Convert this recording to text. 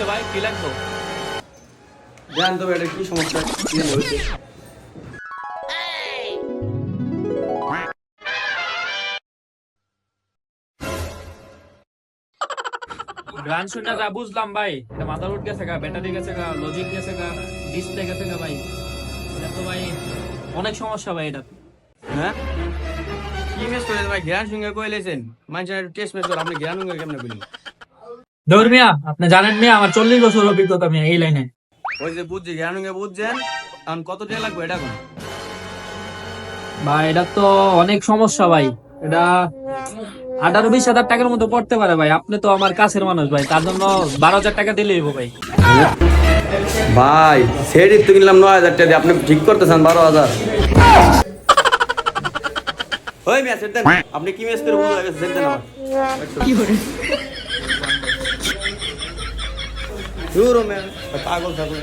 হয়েছে ভাই কি লাগতো জান তো এটা কি সমস্যা? কি হয়েছে? গান শুনে যা বুঝলাম ভাই। এটা মাথার উঠ গেছে গা ব্যাটারি গেছে গা লজিক গেছে গা ডিসপ্লে গেছে গা ভাই। এটা তো ভাই অনেক সমস্যা ভাই এটা। হ্যাঁ? কি মেস ভাই? ঘেরান সঙ্গে কইলেছেন মানুষের টেস্ট মেস করে আপনি ঘেরান সঙ্গে কেমনে বলি দৌড় মিয়া আপনি জানেন মিয়া আমার চল্লিশ বছর অভিজ্ঞতা মিয়া এই লাইনে। ওই যে বুঝছি ঘেরান বুঝছেন? এখন কত টাকা লাগবে এটা কোন? ভাই এটা তো অনেক সমস্যা ভাই। এটা আঠারো বিশ হাজার টাকার মতো পড়তে পারে ভাই। আপনি তো আমার কাছের মানুষ ভাই তার জন্য বারো হাজার টাকা দিলে হইবো ভাই। ভাই সেট তো কিনলাম নয় হাজার টাকা দিয়ে। আপনি ঠিক করতেছেন বারো হাজার? ওই মেয়ে দেন। আপনি কি মেস করে বুঝে গেছে সেট দেন আমার। কি করে দূর ও মেয়ে পাগল থাকুন